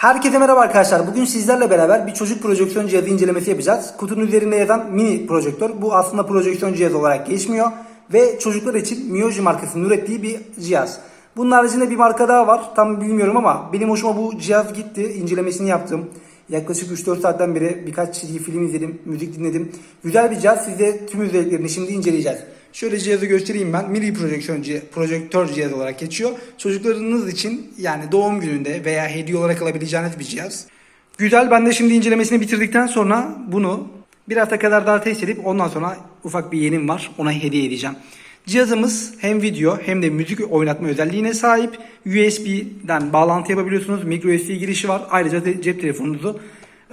Herkese merhaba arkadaşlar. Bugün sizlerle beraber bir çocuk projeksiyon cihazı incelemesi yapacağız. Kutunun üzerinde yazan mini projektör. Bu aslında projeksiyon cihazı olarak geçmiyor. Ve çocuklar için Mioji markasının ürettiği bir cihaz. Bunun haricinde bir marka daha var. Tam bilmiyorum ama benim hoşuma bu cihaz gitti. İncelemesini yaptım. Yaklaşık 3-4 saatten beri birkaç çizgi film izledim, müzik dinledim. Güzel bir cihaz. Size tüm özelliklerini şimdi inceleyeceğiz. Şöyle cihazı göstereyim ben. Mini projeksiyon cih- projektör cihazı olarak geçiyor. Çocuklarınız için yani doğum gününde veya hediye olarak alabileceğiniz bir cihaz. Güzel. Ben de şimdi incelemesini bitirdikten sonra bunu bir hafta kadar daha test edip ondan sonra ufak bir yenim var. Ona hediye edeceğim. Cihazımız hem video hem de müzik oynatma özelliğine sahip. USB'den bağlantı yapabiliyorsunuz. Micro USB girişi var. Ayrıca cep telefonunuzu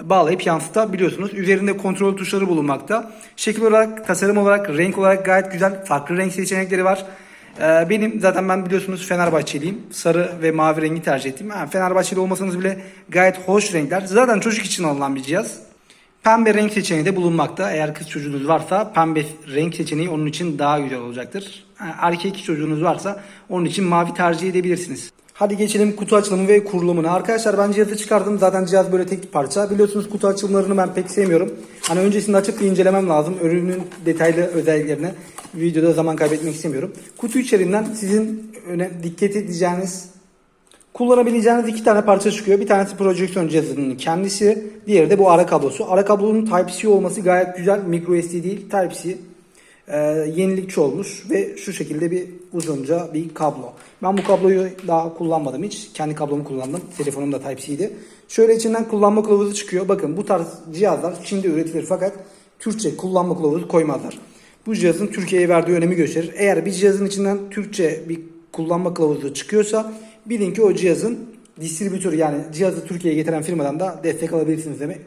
bağlayıp yansıtabiliyorsunuz. Üzerinde kontrol tuşları bulunmakta. Şekil olarak, tasarım olarak, renk olarak gayet güzel. Farklı renk seçenekleri var. Ee, Benim zaten ben biliyorsunuz Fenerbahçeliyim. Sarı ve mavi rengi tercih ettim. Ha, Fenerbahçeli olmasanız bile gayet hoş renkler. Zaten çocuk için alınan bir cihaz. Pembe renk seçeneği de bulunmakta. Eğer kız çocuğunuz varsa pembe renk seçeneği onun için daha güzel olacaktır. Ha, Erkek çocuğunuz varsa onun için mavi tercih edebilirsiniz. Hadi geçelim kutu açılımı ve kurulumuna. Arkadaşlar ben cihazı çıkardım. Zaten cihaz böyle tek parça. Biliyorsunuz kutu açılımlarını ben pek sevmiyorum. Hani öncesinde açıp bir incelemem lazım. Ürünün detaylı özelliklerine videoda zaman kaybetmek istemiyorum. Kutu içeriğinden sizin öne dikkat edeceğiniz Kullanabileceğiniz iki tane parça çıkıyor. Bir tanesi projeksiyon cihazının kendisi. Diğeri de bu ara kablosu. Ara kablonun Type-C olması gayet güzel. Micro SD değil Type-C. Ee, yenilikçi olmuş ve şu şekilde bir uzunca bir kablo. Ben bu kabloyu daha kullanmadım hiç. Kendi kablomu kullandım. Telefonum da Type-C'ydi. Şöyle içinden kullanma kılavuzu çıkıyor. Bakın bu tarz cihazlar Çin'de üretilir fakat Türkçe kullanma kılavuzu koymazlar. Bu cihazın Türkiye'ye verdiği önemi gösterir. Eğer bir cihazın içinden Türkçe bir kullanma kılavuzu çıkıyorsa bilin ki o cihazın distribütörü yani cihazı Türkiye'ye getiren firmadan da destek alabilirsiniz demek.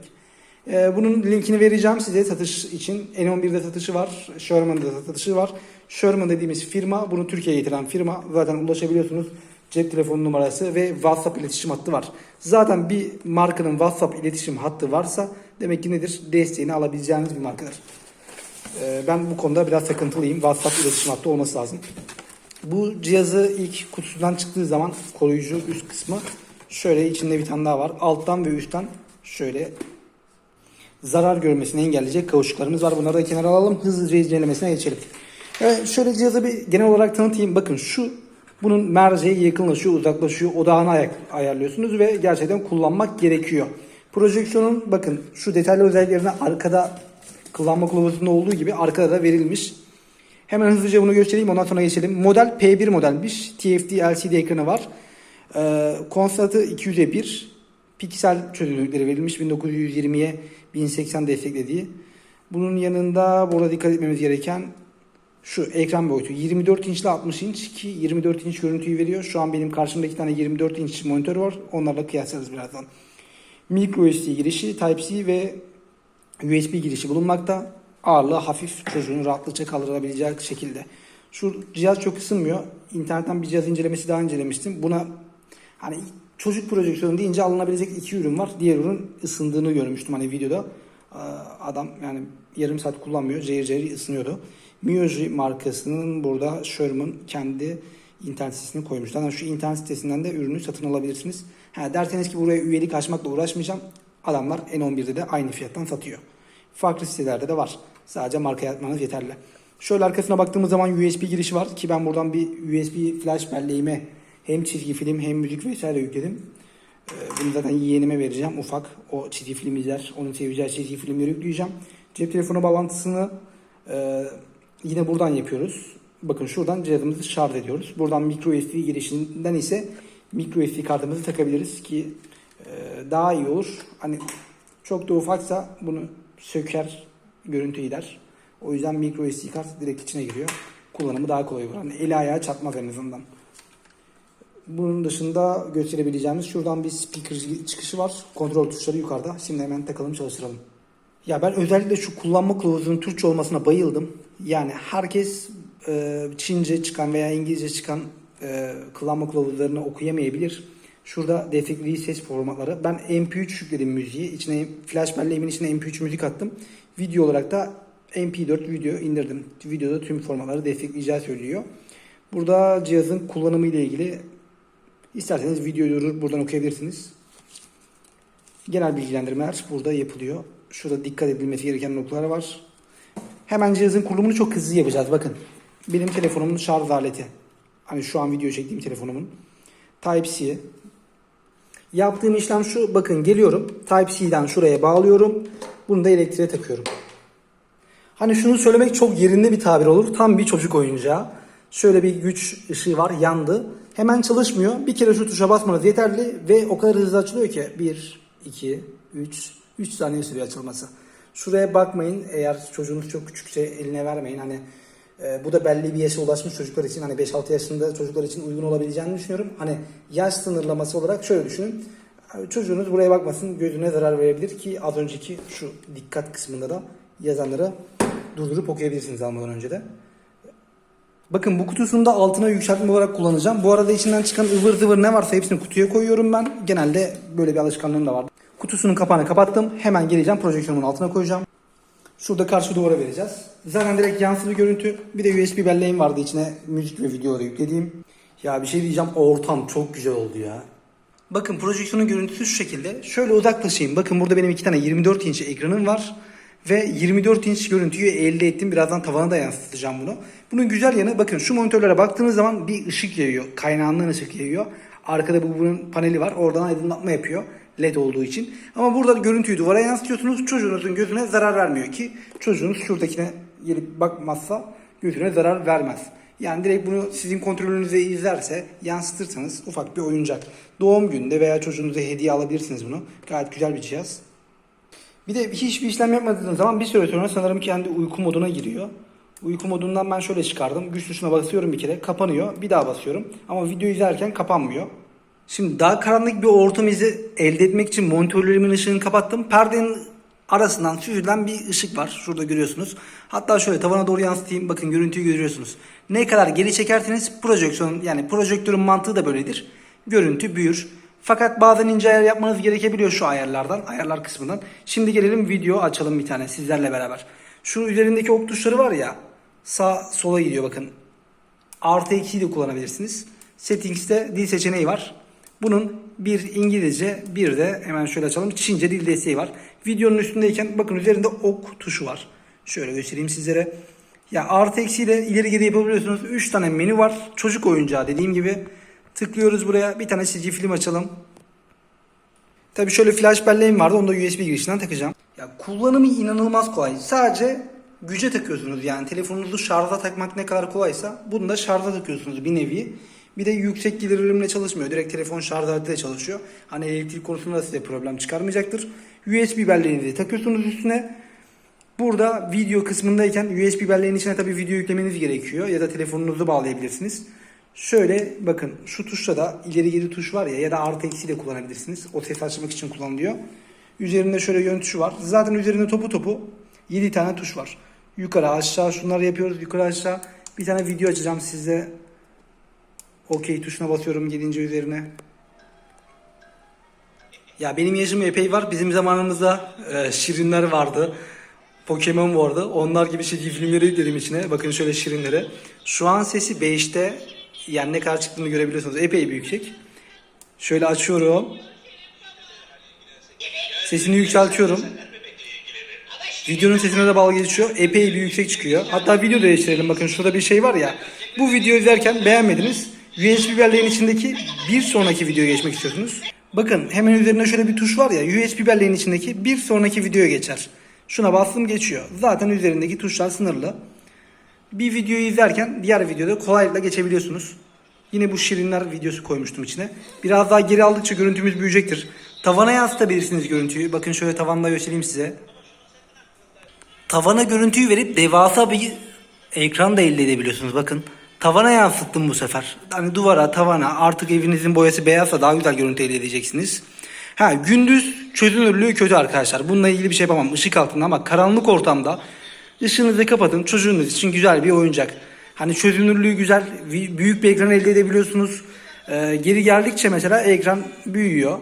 Ee, bunun linkini vereceğim size satış için. N11'de satışı var, Sherman'da da satışı var. Sherman dediğimiz firma, bunu Türkiye'ye getiren firma. Zaten ulaşabiliyorsunuz. Cep telefonu numarası ve WhatsApp iletişim hattı var. Zaten bir markanın WhatsApp iletişim hattı varsa demek ki nedir? Desteğini alabileceğiniz bir markadır. Ee, ben bu konuda biraz takıntılıyım. WhatsApp iletişim hattı olması lazım. Bu cihazı ilk kutusundan çıktığı zaman koruyucu üst kısmı şöyle içinde bir tane daha var. Alttan ve üstten şöyle zarar görmesini engelleyecek kauçuklarımız var. Bunları da kenara alalım. Hızlıca incelemesine geçelim. Evet, şöyle cihazı bir genel olarak tanıtayım. Bakın şu bunun merceği yakınlaşıyor, uzaklaşıyor. Odağını ayak, ayarlıyorsunuz ve gerçekten kullanmak gerekiyor. Projeksiyonun bakın şu detaylı özelliklerine arkada kullanma kılavuzunda olduğu gibi arkada da verilmiş. Hemen hızlıca bunu göstereyim ondan sonra geçelim. Model P1 modelmiş. TFT LCD ekranı var. Ee, konstatı 200'e 1. Piksel çözünürlükleri verilmiş. 1920'ye 1080 desteklediği. Bunun yanında burada dikkat etmemiz gereken şu ekran boyutu 24 inç ile 60 inç ki 24 inç görüntüyü veriyor. Şu an benim karşımda iki tane 24 inç monitör var. Onlarla kıyaslarız birazdan. Micro SD girişi, Type-C ve USB girişi bulunmakta. Ağırlığı hafif çocuğun rahatlıkça kaldırabileceği şekilde. Şu cihaz çok ısınmıyor. İnternetten bir cihaz incelemesi daha incelemiştim. Buna hani çocuk projeksiyonu deyince alınabilecek iki ürün var. Diğer ürün ısındığını görmüştüm hani videoda. Adam yani yarım saat kullanmıyor. Cayır cayır ısınıyordu. Mioji markasının burada Sherman kendi internet sitesini koymuşlar. Yani şu internet sitesinden de ürünü satın alabilirsiniz. Ha, derseniz ki buraya üyelik açmakla uğraşmayacağım. Adamlar N11'de de aynı fiyattan satıyor. Farklı sitelerde de var. Sadece marka yazmanız yeterli. Şöyle arkasına baktığımız zaman USB girişi var ki ben buradan bir USB flash belleğime hem çizgi film hem müzik vesaire yükledim. Ee, Bunu zaten yeğenime vereceğim ufak. O çizgi film izler. Onun seveceği çizgi filmleri yükleyeceğim. Cep telefonu bağlantısını e, yine buradan yapıyoruz. Bakın şuradan cihazımızı şarj ediyoruz. Buradan micro USB girişinden ise micro SD kartımızı takabiliriz ki e, daha iyi olur. Hani çok da ufaksa bunu söker görüntü gider. O yüzden micro SD kart direkt içine giriyor. Kullanımı daha kolay olur. Hani eli ayağı çatmaz en azından. Bunun dışında gösterebileceğimiz şuradan bir speaker çıkışı var. Kontrol tuşları yukarıda. Şimdi hemen takalım çalıştıralım. Ya ben özellikle şu kullanma kılavuzunun Türkçe olmasına bayıldım. Yani herkes e, Çince çıkan veya İngilizce çıkan e, kullanma kılavuzlarını okuyamayabilir. Şurada desteklediği ses formatları. Ben MP3 yükledim müziği. İçine flash belleğimin içine MP3 müzik attım. Video olarak da MP4 video indirdim. Videoda tüm formatları destekleyeceği söylüyor. Burada cihazın kullanımı ile ilgili isterseniz videoyu buradan okuyabilirsiniz. Genel bilgilendirmeler burada yapılıyor. Şurada dikkat edilmesi gereken noktalar var. Hemen cihazın kurulumunu çok hızlı yapacağız. Bakın benim telefonumun şarj aleti. Hani şu an video çektiğim telefonumun. Type-C. Yaptığım işlem şu. Bakın geliyorum. Type-C'den şuraya bağlıyorum. Bunu da elektriğe takıyorum. Hani şunu söylemek çok yerinde bir tabir olur. Tam bir çocuk oyuncağı. Şöyle bir güç ışığı var yandı. Hemen çalışmıyor. Bir kere şu tuşa basmanız yeterli ve o kadar hızlı açılıyor ki 1, 2, 3, 3 saniye sürüyor açılması. Şuraya bakmayın eğer çocuğunuz çok küçükse eline vermeyin. Hani e, bu da belli bir yaşa ulaşmış çocuklar için hani 5-6 yaşında çocuklar için uygun olabileceğini düşünüyorum. Hani yaş sınırlaması olarak şöyle düşünün. Çocuğunuz buraya bakmasın gözüne zarar verebilir ki az önceki şu dikkat kısmında da yazanları durdurup okuyabilirsiniz almadan önce de. Bakın bu kutusunu da altına yükseltme olarak kullanacağım. Bu arada içinden çıkan ıvır zıvır ne varsa hepsini kutuya koyuyorum ben. Genelde böyle bir alışkanlığım da var. Kutusunun kapağını kapattım. Hemen geleceğim projeksiyonumun altına koyacağım. Şurada karşı duvara vereceğiz. Zaten direkt yansılı görüntü. Bir de USB belleğim vardı içine müzik ve videoları yüklediğim. Ya bir şey diyeceğim ortam çok güzel oldu ya. Bakın projeksiyonun görüntüsü şu şekilde. Şöyle uzaklaşayım. Bakın burada benim iki tane 24 inç ekranım var. Ve 24 inç görüntüyü elde ettim. Birazdan tavana da yansıtacağım bunu. Bunun güzel yanı bakın şu monitörlere baktığınız zaman bir ışık yayıyor. Kaynağından ışık yayıyor. Arkada bu bunun paneli var. Oradan aydınlatma yapıyor. LED olduğu için. Ama burada görüntüyü duvara yansıtıyorsunuz. Çocuğunuzun gözüne zarar vermiyor ki çocuğunuz şuradakine gelip bakmazsa gözüne zarar vermez. Yani direkt bunu sizin kontrolünüze izlerse yansıtırsanız ufak bir oyuncak. Doğum gününde veya çocuğunuza hediye alabilirsiniz bunu. Gayet güzel bir cihaz. Bir de hiçbir işlem yapmadığınız zaman bir süre sonra sanırım kendi uyku moduna giriyor. Uyku modundan ben şöyle çıkardım. Güç tuşuna basıyorum bir kere. Kapanıyor. Bir daha basıyorum. Ama video izlerken kapanmıyor. Şimdi daha karanlık bir ortam izi elde etmek için monitörlerimin ışığını kapattım. Perdenin arasından süzülen bir ışık var. Şurada görüyorsunuz. Hatta şöyle tavana doğru yansıtayım. Bakın görüntüyü görüyorsunuz. Ne kadar geri çekerseniz projeksiyon yani projektörün mantığı da böyledir. Görüntü büyür. Fakat bazen ince ayar yapmanız gerekebiliyor şu ayarlardan, ayarlar kısmından. Şimdi gelelim video açalım bir tane sizlerle beraber. Şu üzerindeki ok tuşları var ya sağ sola gidiyor bakın. Artı eksiyi de kullanabilirsiniz. Settings'te dil seçeneği var. Bunun bir İngilizce bir de hemen şöyle açalım Çince dil desteği var. Videonun üstündeyken bakın üzerinde ok tuşu var. Şöyle göstereyim sizlere. Ya artı eksiyle ileri geri yapabiliyorsunuz. 3 tane menü var. Çocuk oyuncağı dediğim gibi. Tıklıyoruz buraya. Bir tane çizgi film açalım. Tabii şöyle flash belleğim vardı. Onu da USB girişinden takacağım. Ya kullanımı inanılmaz kolay. Sadece güce takıyorsunuz. Yani telefonunuzu şarja takmak ne kadar kolaysa bunu da şarja takıyorsunuz bir nevi. Bir de yüksek gelirimle çalışmıyor. Direkt telefon şarj aletiyle çalışıyor. Hani elektrik konusunda da size problem çıkarmayacaktır. USB belleğinizi takıyorsunuz üstüne. Burada video kısmındayken USB belleğin içine tabii video yüklemeniz gerekiyor. Ya da telefonunuzu bağlayabilirsiniz. Şöyle bakın şu tuşla da ileri geri tuş var ya ya da artı eksi de kullanabilirsiniz. O ses açmak için kullanılıyor. Üzerinde şöyle yön tuşu var. Zaten üzerinde topu topu 7 tane tuş var. Yukarı aşağı şunları yapıyoruz. Yukarı aşağı bir tane video açacağım size. OK tuşuna basıyorum gidince üzerine. Ya benim yaşım epey var. Bizim zamanımızda e, şirinler vardı. Pokemon vardı. Onlar gibi çizgi filmleri yükledim içine. Bakın şöyle şirinlere. Şu an sesi 5'te yani ne kadar çıktığını görebiliyorsunuz. Epey bir yüksek. Şöyle açıyorum. Sesini yükseltiyorum. Videonun sesine de bağlı geçiyor. Epey bir yüksek çıkıyor. Hatta video değiştirelim. Bakın şurada bir şey var ya. Bu videoyu izlerken beğenmediniz. USB belleğin içindeki bir sonraki videoya geçmek istiyorsunuz. Bakın hemen üzerinde şöyle bir tuş var ya. USB belleğin içindeki bir sonraki videoya geçer. Şuna bastım geçiyor. Zaten üzerindeki tuşlar sınırlı. Bir videoyu izlerken diğer videoda kolaylıkla geçebiliyorsunuz. Yine bu şirinler videosu koymuştum içine. Biraz daha geri aldıkça görüntümüz büyüyecektir. Tavana yansıtabilirsiniz görüntüyü. Bakın şöyle tavanda göstereyim size. Tavana görüntüyü verip devasa bir ekran da elde edebiliyorsunuz. Bakın tavana yansıttım bu sefer. Hani duvara, tavana artık evinizin boyası beyazsa daha güzel görüntü elde edeceksiniz. Ha gündüz çözünürlüğü kötü arkadaşlar. Bununla ilgili bir şey yapamam. Işık altında ama karanlık ortamda ışığınızı kapatın. Çocuğunuz için güzel bir oyuncak. Hani çözünürlüğü güzel, büyük bir ekran elde edebiliyorsunuz. Ee, geri geldikçe mesela ekran büyüyor.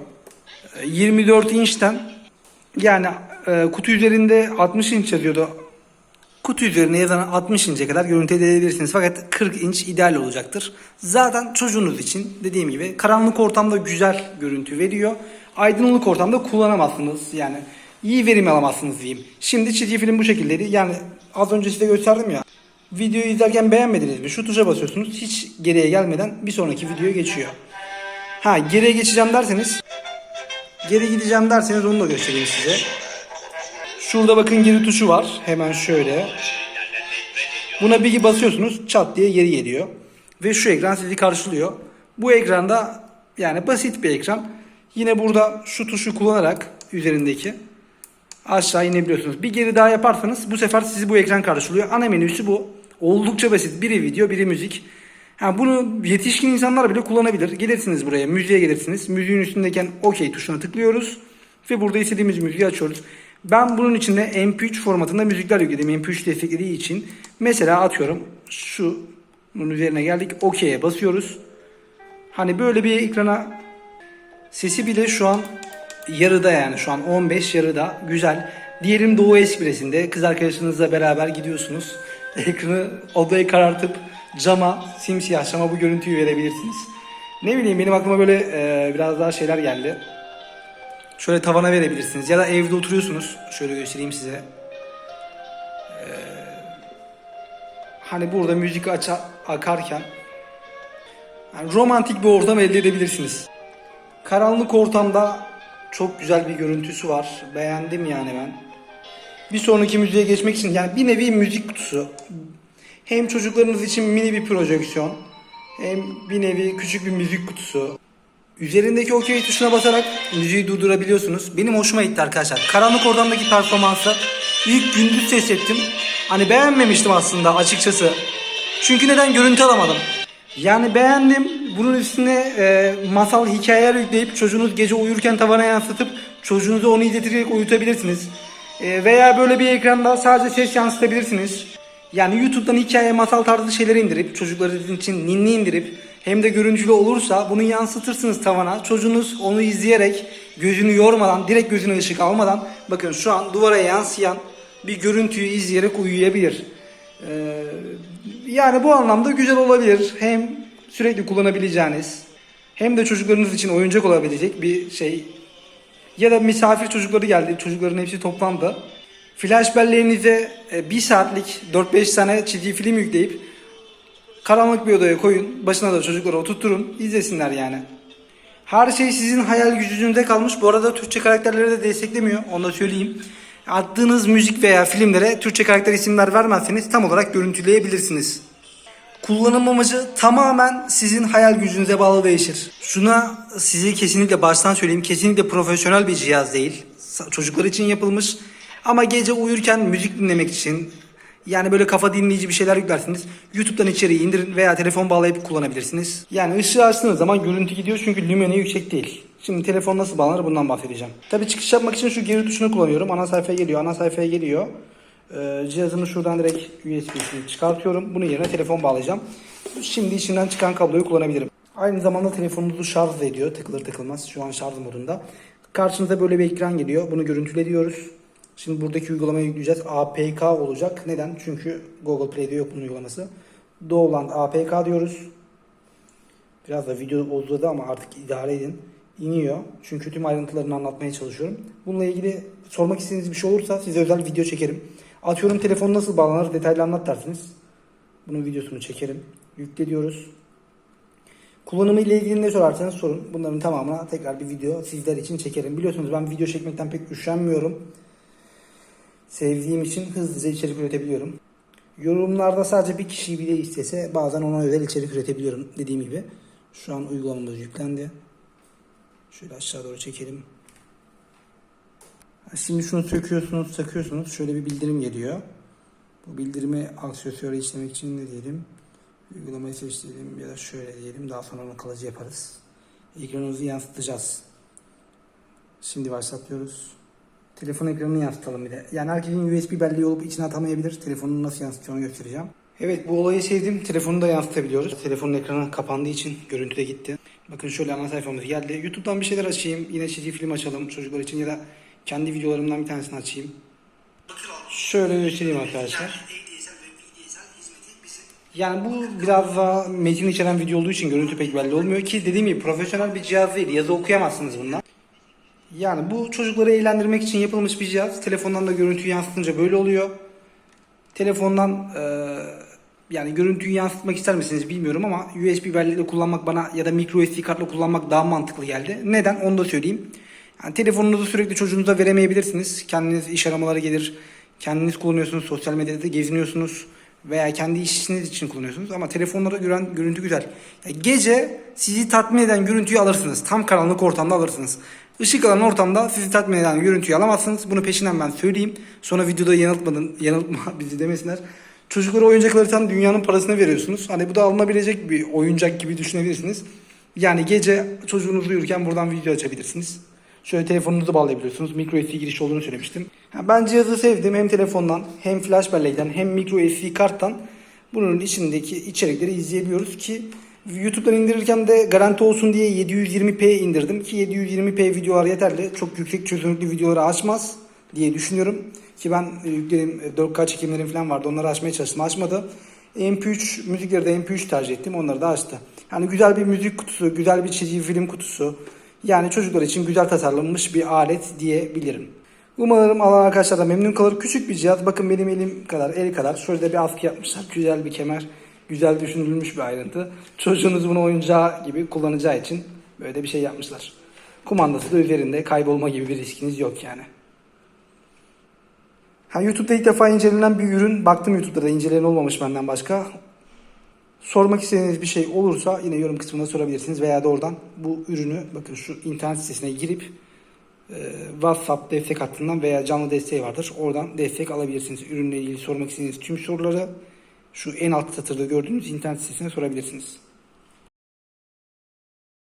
Ee, 24 inçten yani e, kutu üzerinde 60 inç yazıyordu. Kutu üzerine yazan 60 inçe kadar görüntü elde edebilirsiniz. Fakat 40 inç ideal olacaktır. Zaten çocuğunuz için dediğim gibi karanlık ortamda güzel görüntü veriyor. aydınlık ortamda kullanamazsınız. Yani iyi verim alamazsınız diyeyim. Şimdi çizgi film bu şekildeydi. Yani az önce size gösterdim ya. Videoyu izlerken beğenmediniz mi? Şu tuşa basıyorsunuz. Hiç geriye gelmeden bir sonraki videoya geçiyor. Ha geriye geçeceğim derseniz geri gideceğim derseniz onu da göstereyim size. Şurada bakın geri tuşu var. Hemen şöyle. Buna bir basıyorsunuz çat diye geri geliyor. Ve şu ekran sizi karşılıyor. Bu ekranda yani basit bir ekran. Yine burada şu tuşu kullanarak üzerindeki aşağı inebiliyorsunuz. Bir geri daha yaparsanız bu sefer sizi bu ekran karşılıyor. Ana menüsü bu. Oldukça basit. Biri video, biri müzik. Ha, bunu yetişkin insanlar bile kullanabilir. Gelirsiniz buraya, müziğe gelirsiniz. Müziğin üstündeyken OK tuşuna tıklıyoruz. Ve burada istediğimiz müziği açıyoruz. Ben bunun içinde MP3 formatında müzikler yükledim. MP3 desteklediği için. Mesela atıyorum şu bunun üzerine geldik. OK'ye basıyoruz. Hani böyle bir ekrana sesi bile şu an yarıda yani şu an 15 yarıda güzel. Diyelim Doğu Ekspresi'nde kız arkadaşınızla beraber gidiyorsunuz. Ekranı odayı karartıp cama simsiyah cama bu görüntüyü verebilirsiniz. Ne bileyim benim aklıma böyle e, biraz daha şeyler geldi. Şöyle tavana verebilirsiniz ya da evde oturuyorsunuz. Şöyle göstereyim size. Ee, hani burada müzik aça, akarken yani romantik bir ortam elde edebilirsiniz. Karanlık ortamda çok güzel bir görüntüsü var. Beğendim yani ben. Bir sonraki müziğe geçmek için yani bir nevi müzik kutusu. Hem çocuklarınız için mini bir projeksiyon hem bir nevi küçük bir müzik kutusu. Üzerindeki OK tuşuna basarak müziği durdurabiliyorsunuz. Benim hoşuma gitti arkadaşlar. Karanlık ortamdaki performansı ilk gündüz ses ettim. Hani beğenmemiştim aslında açıkçası. Çünkü neden görüntü alamadım. Yani beğendim. Bunun üstüne e, masal hikayeler yükleyip çocuğunuz gece uyurken tavana yansıtıp çocuğunuzu onu izleterek uyutabilirsiniz. E, veya böyle bir ekranda sadece ses yansıtabilirsiniz. Yani YouTube'dan hikaye, masal tarzı şeyleri indirip çocuklarınız için ninni indirip hem de görüntülü olursa bunu yansıtırsınız tavana. Çocuğunuz onu izleyerek gözünü yormadan, direkt gözüne ışık almadan bakın şu an duvara yansıyan bir görüntüyü izleyerek uyuyabilir. Ee, yani bu anlamda güzel olabilir. Hem sürekli kullanabileceğiniz hem de çocuklarınız için oyuncak olabilecek bir şey. Ya da misafir çocukları geldi. Çocukların hepsi toplandı. Flash belleğinize e, bir saatlik 4-5 tane çizgi film yükleyip karanlık bir odaya koyun. Başına da çocukları oturtturun. izlesinler yani. Her şey sizin hayal gücünüzde kalmış. Bu arada Türkçe karakterleri de desteklemiyor. Onu da söyleyeyim. Attığınız müzik veya filmlere Türkçe karakter isimler vermezseniz tam olarak görüntüleyebilirsiniz. Kullanım amacı tamamen sizin hayal gücünüze bağlı değişir. Şuna size kesinlikle baştan söyleyeyim. Kesinlikle profesyonel bir cihaz değil. Çocuklar için yapılmış. Ama gece uyurken müzik dinlemek için yani böyle kafa dinleyici bir şeyler yüklersiniz. YouTube'dan içeriği indirin veya telefon bağlayıp kullanabilirsiniz. Yani ışığı açtığınız zaman görüntü gidiyor çünkü lümeni yüksek değil. Şimdi telefon nasıl bağlanır bundan bahsedeceğim. Tabi çıkış yapmak için şu geri tuşunu kullanıyorum. Ana sayfaya geliyor. Ana sayfaya geliyor. Ee, cihazımı şuradan direkt USB'sini çıkartıyorum. Bunun yerine telefon bağlayacağım. Şimdi içinden çıkan kabloyu kullanabilirim. Aynı zamanda telefonunuzu şarj ediyor. Tıkılır tıkılmaz. Şu an şarj modunda. Karşınıza böyle bir ekran geliyor. Bunu görüntüle diyoruz. Şimdi buradaki uygulamayı yükleyeceğiz. APK olacak. Neden? Çünkü Google Play'de yok bunun uygulaması. Doğuland APK diyoruz. Biraz da video uzadı ama artık idare edin. İniyor. Çünkü tüm ayrıntılarını anlatmaya çalışıyorum. Bununla ilgili sormak istediğiniz bir şey olursa size özel video çekerim. Atıyorum telefon nasıl bağlanır detaylı anlat dersiniz. Bunun videosunu çekerim. Yükle diyoruz. Kullanımı ile ilgili ne sorarsanız sorun. Bunların tamamına tekrar bir video sizler için çekerim. Biliyorsunuz ben video çekmekten pek üşenmiyorum. Sevdiğim için hızlıca içerik üretebiliyorum. Yorumlarda sadece bir kişi bile istese bazen ona özel içerik üretebiliyorum dediğim gibi. Şu an uygulamamız yüklendi. Şöyle aşağı doğru çekelim. Şimdi şunu söküyorsunuz, takıyorsunuz. Şöyle bir bildirim geliyor. Bu bildirimi aksesuarı işlemek için ne diyelim? Uygulamayı seç diyelim ya da şöyle diyelim. Daha sonra onu kalıcı yaparız. Ekranımızı yansıtacağız. Şimdi başlatıyoruz. Telefon ekranını yansıtalım bir de. Yani herkesin USB belleği olup içine atamayabilir. Telefonunu nasıl yansıtacağını göstereceğim. Evet bu olayı sevdim. Telefonu da yansıtabiliyoruz. Telefonun ekranı kapandığı için görüntü de gitti. Bakın şöyle ana sayfamız geldi. YouTube'dan bir şeyler açayım. Yine çizgi film açalım çocuklar için ya da kendi videolarımdan bir tanesini açayım. Şöyle göstereyim arkadaşlar. Yani bu biraz daha metin içeren video olduğu için görüntü pek belli olmuyor ki dediğim gibi profesyonel bir cihaz değil. Yazı okuyamazsınız bundan. Yani bu çocukları eğlendirmek için yapılmış bir cihaz. Telefondan da görüntüyü yansıtınca böyle oluyor. Telefondan e, yani görüntüyü yansıtmak ister misiniz bilmiyorum ama USB belleğiyle kullanmak bana ya da micro SD kartla kullanmak daha mantıklı geldi. Neden? Onu da söyleyeyim. Yani telefonunuzu sürekli çocuğunuza veremeyebilirsiniz. Kendiniz iş aramaları gelir. Kendiniz kullanıyorsunuz. Sosyal medyada geziniyorsunuz. Veya kendi işiniz için kullanıyorsunuz. Ama telefonlarda gören görüntü güzel. Ya gece sizi tatmin eden görüntüyü alırsınız. Tam karanlık ortamda alırsınız. Işık alan ortamda sizi tatmin eden görüntüyü alamazsınız. Bunu peşinden ben söyleyeyim. Sonra videoda yanıltmadın, yanıltma bizi demesinler. Çocuklara oyuncak alırken dünyanın parasını veriyorsunuz. Hani bu da alınabilecek bir oyuncak gibi düşünebilirsiniz. Yani gece çocuğunuz uyurken buradan video açabilirsiniz. Şöyle telefonunuzu bağlayabiliyorsunuz. Micro SD giriş olduğunu söylemiştim. Ben cihazı sevdim. Hem telefondan hem flash bellekten hem micro SD karttan bunun içindeki içerikleri izleyebiliyoruz ki YouTube'dan indirirken de garanti olsun diye 720p indirdim ki 720p videolar yeterli. Çok yüksek çözünürlüklü videoları açmaz diye düşünüyorum. Ki ben e, yüklerim e, 4K çekimlerim falan vardı. Onları açmaya çalıştım. Açmadı. MP3 müzikleri de MP3 tercih ettim. Onları da açtı. Yani güzel bir müzik kutusu, güzel bir çizgi film kutusu. Yani çocuklar için güzel tasarlanmış bir alet diyebilirim. Umarım alan arkadaşlar da memnun kalır. Küçük bir cihaz. Bakın benim elim kadar, el kadar. Şöyle de bir askı yapmışlar. Güzel bir kemer. Güzel düşünülmüş bir ayrıntı. Çocuğunuz bunu oyuncağı gibi kullanacağı için böyle bir şey yapmışlar. Kumandası da üzerinde. Kaybolma gibi bir riskiniz yok yani. Ha, YouTube'da ilk defa incelenen bir ürün. Baktım YouTube'da da inceleyen olmamış benden başka. Sormak istediğiniz bir şey olursa yine yorum kısmında sorabilirsiniz veya da oradan bu ürünü bakın şu internet sitesine girip e, WhatsApp destek hattından veya canlı desteği vardır. Oradan destek alabilirsiniz. Ürünle ilgili sormak istediğiniz tüm soruları şu en alt satırda gördüğünüz internet sitesine sorabilirsiniz.